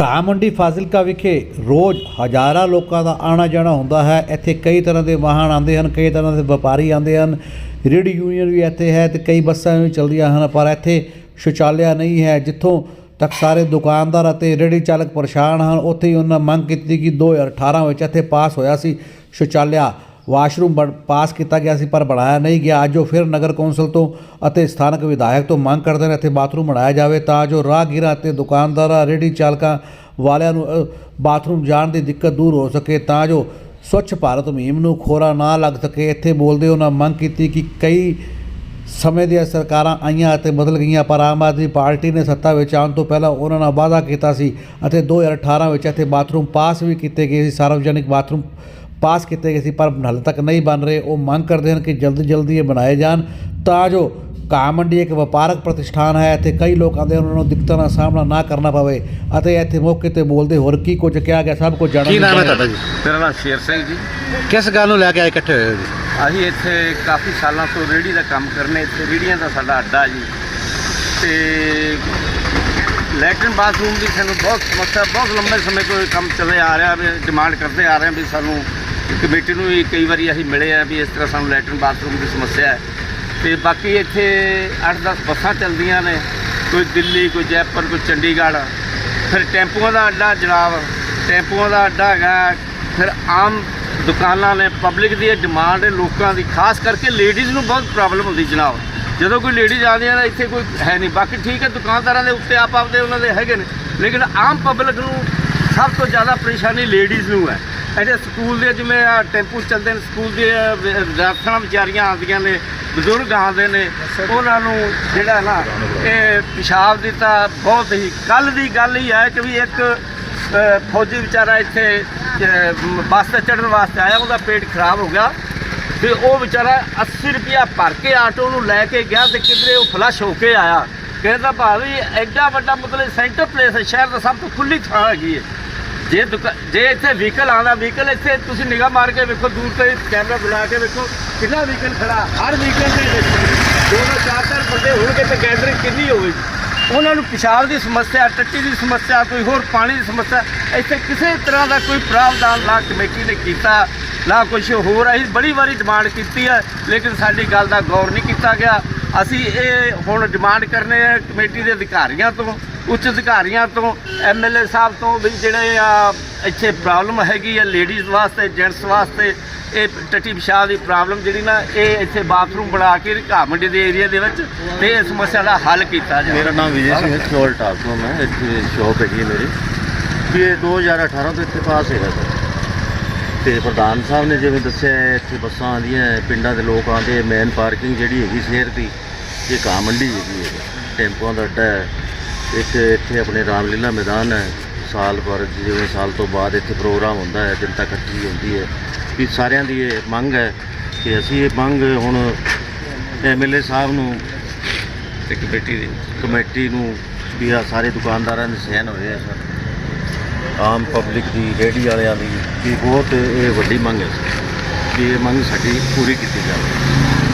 ਘਾਹ ਮੰਡੀ ਫਾਜ਼ਿਲਕਾ ਵਿਖੇ ਰੋਜ਼ ਹਜ਼ਾਰਾਂ ਲੋਕਾਂ ਦਾ ਆਣਾ ਜਾਣਾ ਹੁੰਦਾ ਹੈ। ਇੱਥੇ ਕਈ ਤਰ੍ਹਾਂ ਦੇ ਵਾਹਨ ਆਉਂਦੇ ਹਨ, ਕਈ ਤਰ੍ਹਾਂ ਦੇ ਵਪਾਰੀ ਆਉਂਦੇ ਹਨ। ਰੇਡੀ ਯੂਨੀਅਨ ਵੀ ਇੱਥੇ ਹੈ ਤੇ ਕਈ ਬੱਸਾਂ ਵੀ ਚੱਲਦੀਆਂ ਹਨ, ਪਰ ਇੱਥੇ ਸ਼ੌਚਾਲਿਆ ਨਹੀਂ ਹੈ, ਜਿੱਥੋਂ ਤੱਕ ਸਾਰੇ ਦੁਕਾਨਦਾਰ ਅਤੇ ਰੇੜੀ ਚਾਲਕ ਪਰੇਸ਼ਾਨ ਹਨ। ਉੱਥੇ ਹੀ ਉਹਨਾਂ ਮੰਗ ਕੀਤੀ ਕਿ 2018 ਵਿੱਚ ਇੱਥੇ ਪਾਸ ਹੋਇਆ ਸੀ ਸ਼ੌਚਾਲਿਆ। ਵਾਸ਼ਰੂਮ ਬਣ- ਪਾਸ ਕੀਤਾ ਗਿਆ ਸੀ, ਪਰ ਬਣਾਇਆ ਨਹੀਂ ਗਿਆ। ਅੱਜ ਉਹ ਫਿਰ ਨਗਰ ਕੌਂਸਲ ਤੋਂ ਅਤੇ ਸਥਾਨਕ ਵਿਧਾਇਕ ਤੋਂ ਮੰਗ ਕਰਦੇ ਨੇ ਇੱਥੇ ਬਾਥਰੂਮ ਬਣਾਇਆ ਜਾਵੇ ਤਾਂ ਜੋ ਰਾਹਗੀਰਾਂ ਅਤੇ ਦੁਕਾਨਦਾਰਾਂ ਰੇੜੀ ਚਾਲਕਾਂ ਵਾਲਿਆਂ ਨੂੰ ਬਾਥਰੂਮ ਜਾਣ ਦੀ ਦਿੱਕਤ ਦੂਰ ਹੋ ਸਕੇ ਤਾਂ ਜੋ ਸਵੱਛ ਭਾਰਤ ਮੁਹਿੰਮ ਨੂੰ ਖੋਰਾ ਨਾ ਲੱਗ ਸਕੇ। ਇੱਥੇ ਬੋਲਦੇ ਉਹਨਾਂ ਮੰਗ ਕੀਤੀ ਕਿ ਕਈ ਸਮੇਂ ਦੀਆਂ ਸਰਕਾਰਾਂ ਆਈਆਂ ਅਤੇ ਬਦਲ ਗਈਆਂ, ਪਰ ਆਮ ਆਦਮੀ ਪਾਰਟੀ ਨੇ ਸੱਤਾ ਵਿੱਚ ਆਉਣ ਤੋਂ ਪਹਿਲਾਂ ਉਹਨਾਂ ਨਾਲ ਵਾਅਦਾ ਕੀਤਾ ਸੀ ਅਤੇ 2018 ਵਿੱਚ ਇੱਥੇ ਬਾਥਰੂਮ ਪਾਸ ਵੀ ਕੀਤੇ ਗਏ ਸੀ। ਸਾਰਵਜਨਿਕ ਬਾਥਰੂਮ ਪਾਸ ਕੀਤੇ ਗਏ ਸੀ ਪਰ ਹਾਲੇ ਤੱਕ ਨਹੀਂ ਬਣ ਰਹੇ। ਉਹ ਮੰਗ ਕਰਦੇ ਹਨ ਕਿ ਜਲਦੀ ਜਲਦੀ ਇਹ ਬਣਾਏ ਜਾਣ। ਤਾਂ ਜੋ ਘਾਹ ਮੰਡੀ ਇੱਕ ਵਪਾਰਕ ਪ੍ਰਤਿਸ਼ਠਾਨ ਹੈ ਇੱਥੇ ਕਈ ਲੋਕ ਆਉਂਦੇ ਹਨ ਉਹਨਾਂ ਨੂੰ ਦਿੱਕਤਾਂ ਦਾ ਸਾਹਮਣਾ ਨਾ ਕਰਨਾ ਪਵੇ। ਅਤੇ ਇੱਥੇ ਮੌਕੇ ਤੇ ਬੋਲਦੇ ਹੋਰ ਕੀ ਕੁਝ ਕਿਹਾ ਗਿਆ ਸਭ ਕੁਝ ਜਾਣਨ ਕੀ ਨਾਮ ਹੈ ਤੁਹਾਡਾ ਜੀ? ਮੇਰਾ ਨਾਮ ਸ਼ੇਰ ਸਿੰਘ ਜੀ। ਕਿਸ ਗੱਲ ਨੂੰ ਲੈ ਕੇ ਆਏ ਇਕੱਠੇ ਹੋਏ ਹੋ ਜੀ? ਅਸੀਂ ਇੱਥੇ ਕਾਫੀ ਸਾਲਾਂ ਤੋਂ ਰੇਹੜੀ ਦਾ ਕੰਮ ਕਰਨੇ ਇੱਥੇ ਰੇਹੜੀਆਂ ਦਾ ਸਾਡਾ ਅੱਡਾ ਜੀ। ਤੇ ਲੈਟਰਨ ਬਾਥਰੂਮ ਦੀ ਸਾਨੂੰ ਬਹੁਤ ਸਮੱਸਿਆ ਬਹੁਤ ਲੰਬੇ ਸਮੇਂ ਤੋਂ ਇਹ ਕੰਮ ਚੱਲੇ ਆ ਰਿਹਾ ਵੀ ਡਿਮਾਂਡ ਕਰਦੇ ਆ ਰਹੇ ਹਾਂ ਵੀ ਸਾਨੂੰ ਕਮੇਟੀ ਨੂੰ ਵੀ ਕਈ ਵਾਰੀ ਅਸੀਂ ਮਿਲੇ ਆ ਵੀ ਇਸ ਤਰ੍ਹਾਂ ਸਾਨੂੰ ਲੈਟਰਨ ਬਾਥਰੂਮ ਦੀ ਸਮੱਸਿਆ ਹੈ। ਤੇ ਬਾਕੀ ਇੱਥੇ 8-10 ਬੱਸਾਂ ਚੱਲਦੀਆਂ ਨੇ, ਕੋਈ ਦਿੱਲੀ, ਕੋਈ ਜੈਪੁਰ, ਕੋਈ ਚੰਡੀਗੜ੍ਹ। ਫਿਰ ਟੈਂਪੂਆਂ ਦਾ ਅੱਡਾ ਜਨਾਬ, ਟੈਂਪੂਆਂ ਦਾ ਅੱਡਾ ਹੈਗਾ। ਫਿਰ ਆਮ ਦੁਕਾਨਾਂ ਨੇ, ਪਬਲਿਕ ਦੀ ਇਹ ਡਿਮਾਂਡ ਹੈ ਲੋਕਾਂ ਦੀ, ਖਾਸ ਕਰਕੇ ਲੇਡੀਜ਼ ਨੂੰ ਬਹੁਤ ਪ੍ਰੋਬਲਮ ਹੁੰਦੀ ਜਨਾਬ। ਜਦੋਂ ਕੋਈ ਲੇਡੀਜ਼ ਆਉਂਦੀਆਂ ਨੇ, ਇੱਥੇ ਕੋਈ ਹੈ ਨਹੀਂ। ਬਾਕੀ ਠੀਕ ਹੈ, ਦੁਕਾਨਦਾਰਾਂ ਦੇ ਉੱਤੇ ਆਪ ਆਪਦੇ ਉਹਨਾਂ ਦੇ ਹੈਗੇ ਨੇ। ਲੇਕਿਨ ਆਮ ਪਬਲਿਕ ਨੂੰ ਸਭ ਤੋਂ ਜ਼ਿਆਦਾ ਪਰੇਸ਼ਾਨੀ ਲੇਡੀਜ਼ ਨੂੰ ਹੈ। ਇਹਦੇ ਸਕੂਲ ਦੇ ਜਿਵੇਂ ਆ ਟੈਂਪੂ ਚੱਲਦੇ ਨੇ, ਸਕੂਲ ਦੇ ਵਿਦਿਆਰਥਣਾਂ ਵਿਚਾਰੀਆਂ ਆਉਂਦੀਆਂ ਨੇ, ਬਜ਼ੁਰਗ ਆਉਂਦੇ ਨੇ, ਉਹਨਾਂ ਨੂੰ ਜਿਹੜਾ ਨਾ ਇਹ ਪਿਸ਼ਾਬ ਦੀ ਤਾਂ ਬਹੁਤ ਹੀ ਕੱਲ ਦੀ ਗੱਲ ਹੀ ਹੈ ਕਿ ਵੀ ਇੱਕ ਫੌਜੀ ਵਿਚਾਰਾ ਇੱਥੇ ਬੱਸ ਤੇ ਚੜ੍ਹਨ ਵਾਸਤੇ ਆਇਆ, ਉਹਦਾ ਪੇਟ ਖਰਾਬ ਹੋ ਗਿਆ। ਤੇ ਉਹ ਵਿਚਾਰਾ 80 ਰੁਪਿਆ ਭਰ ਕੇ ਆਟੋ ਨੂੰ ਲੈ ਕੇ ਗਿਆ ਤੇ ਕਿਧਰੇ ਉਹ ਫਲਸ਼ ਹੋ ਕੇ ਆਇਆ। ਕਹਿੰਦਾ ਭਾਵੇਂ, ਐਡਾ ਵੱਡਾ ਮਤਲਬ ਸੈਂਟਰ ਪਲੇਸ ਹੈ, ਸ਼ਹਿਰ ਦਾ ਸਭ ਤੋਂ ਖੁੱਲੀ ਥਾਂ ਹੈਗੀ ਹੈ। ਜੇ ਦੁਕਾ- ਜੇ ਇੱਥੇ ਵਹੀਕਲ ਆਉਂਦਾ ਵਹੀਕਲ ਇੱਥੇ ਤੁਸੀਂ ਨਿਗਾਹ ਮਾਰ ਕੇ ਵੇਖੋ, ਦੂਰ ਤੇ ਕੈਮਰਾ ਬੁਲਾ ਕੇ ਵੇਖੋ, ਕਿੰਨਾ ਵਹੀਕਲ ਖੜਾ, ਹਰ ਵਹੀਕਲ ਦੇ ਵਿੱਚ। ਦੋ ਦੋ ਚਾਰ ਚਾਰ ਬੰਦੇ ਹੋਣਗੇ ਤੇ ਗੈਦਰਿੰਗ ਕਿੰਨੀ ਹੋਵੇਗੀ। ਉਹਨਾਂ ਨੂੰ ਪਿਸ਼ਾਬ ਦੀ ਸਮੱਸਿਆ, ਟੱਟੀ ਦੀ ਸਮੱਸਿਆ, ਕੋਈ ਹੋਰ ਪਾਣੀ ਦੀ ਸਮੱਸਿਆ, ਇੱਥੇ ਕਿਸੇ ਤਰ੍ਹਾਂ ਦਾ ਕੋਈ ਪ੍ਰਾਵਧਾਨ ਨਾ ਕਮੇਟੀ ਨੇ ਕੀਤਾ, ਨਾ ਕੁਝ ਹੋਰ। ਅਸੀਂ ਬੜੀ ਵਾਰੀ ਡਿਮਾਂਡ ਕੀਤੀ ਹੈ, ਲੇਕਿਨ ਸਾਡੀ ਗੱਲ ਦਾ ਗੌਰ ਨਹੀਂ ਕੀਤਾ ਗਿਆ। ਅਸੀਂ ਇਹ ਹੁਣ ਡਿਮਾਂਡ ਕਰਨੇ ਆ ਕਮੇਟੀ ਦੇ ਅਧਿਕਾਰੀਆਂ ਤੋਂ। ਉੱਚ ਅਧਿਕਾਰੀਆਂ ਤੋਂ ਐਮਐਲਏ ਸਾਹਿਬ ਤੋਂ ਵੀ ਜਿਹੜੇ ਆ, ਇੱਥੇ ਪ੍ਰੋਬਲਮ ਹੈਗੀ ਆ ਲੇਡੀਜ਼ ਵਾਸਤੇ ਜੈਂਟਸ ਵਾਸਤੇ, ਇਹ ਟੱਟੀ ਪਿਸ਼ਾਬ ਦੀ ਪ੍ਰੋਬਲਮ ਜਿਹੜੀ ਨਾ, ਇਹ ਇੱਥੇ ਬਾਥਰੂਮ ਬਣਾ ਕੇ ਘਾਹ ਮੰਡੀ ਦੇ ਏਰੀਆ ਦੇ ਵਿੱਚ ਤੇ ਇਸ ਸਮੱਸਿਆ ਦਾ ਹੱਲ ਕੀਤਾ ਜਾਵੇ। ਮੇਰਾ ਨਾਮ ਵਿਜੇ ਸਿੰਘ ਚੋਲ ਚੋਲ ਟਾਸਕਮ ਮੈਂ, ਇੱਥੇ ਸ਼ੋਪ ਹੈਗੀ ਹੈ ਮੇਰੀ। ਵੀ ਇਹ 2018 ਤੋਂ ਇੱਥੇ ਪਾਸ ਹੈਗਾ ਸਰ। ਤੇ ਪ੍ਰਧਾਨ ਸਾਹਿਬ ਨੇ ਜਿਵੇਂ ਦੱਸਿਆ, ਇੱਥੇ ਬੱਸਾਂ ਆਉਂਦੀਆਂ, ਪਿੰਡਾਂ ਦੇ ਲੋਕ ਆਉਂਦੇ ਮੇਨ ਪਾਰਕਿੰਗ ਜਿਹੜੀ ਹੈਗੀ ਸ਼ਹਿਰ ਦੀ, ਇਹ ਘਾਹ ਮੰਡੀ ਹੈਗੀ ਹੈ, ਟੈਂਪੂਆਂ ਦਾ ਅੱਡਾ ਹੈ। ਇੱਕ ਇੱਥੇ ਆਪਣੇ ਰਾਮਲੀਲਾ ਮੈਦਾਨ ਹੈ। ਸਾਲ ਭਰ ਜਿਵੇਂ ਸਾਲ ਤੋਂ ਬਾਅਦ ਇੱਥੇ ਪ੍ਰੋਗਰਾਮ ਹੁੰਦਾ ਹੈ ਜਨਤਾ ਇਕੱਠੀ ਹੁੰਦੀ ਹੈ। ਵੀ ਸਾਰਿਆਂ ਦੀ ਇਹ ਮੰਗ ਹੈ ਕਿ ਅਸੀਂ ਇਹ ਮੰਗ ਹੁਣ ਐਮਐਲਏ ਸਾਹਿਬ ਨੂੰ ਤੇ ਕਮੇਟੀ ਦੀ। ਕਮੇਟੀ ਨੂੰ ਵੀ ਆ ਸਾਰੇ ਦੁਕਾਨਦਾਰਾਂ ਦੇ ਸਹਿਨ ਹੋਏ ਆ। ਸਰ ਆਮ ਪਬਲਿਕ ਦੀ ਰੇਹੜੀ ਵਾਲਿਆਂ ਦੀ ਵੀ ਬਹੁਤ ਇਹ ਵੱਡੀ ਮੰਗ ਹੈ। ਵੀ ਇਹ ਮੰਗ ਸਾਡੀ ਪੂਰੀ ਕੀਤੀ ਜਾਵੇ।